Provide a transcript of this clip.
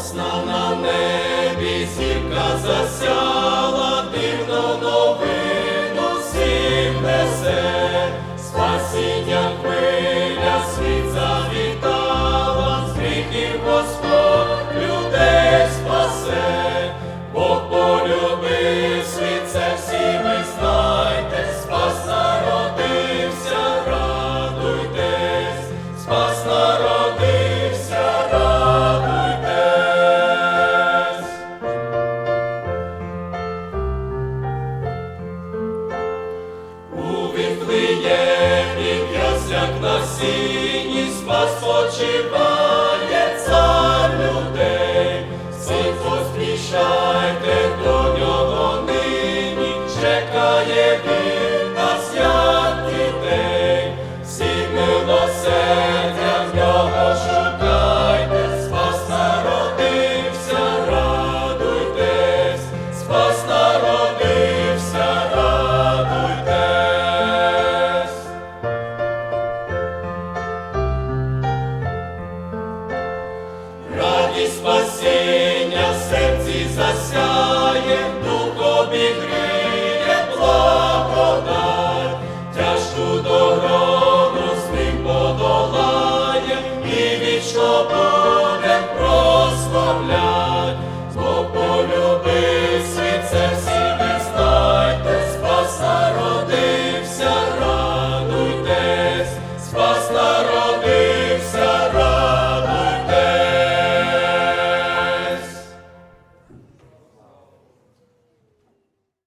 Ясна на небі зірка засяла, дивно новину всім несе, спасіння хвиля світ завітала, з гріхів Господь людей спасе, Бог полюбив світ, це всі ви знайте, У Віфлеємі, ясляк на сіні, спас почива. спасіння в серці засяє, дух обігрів.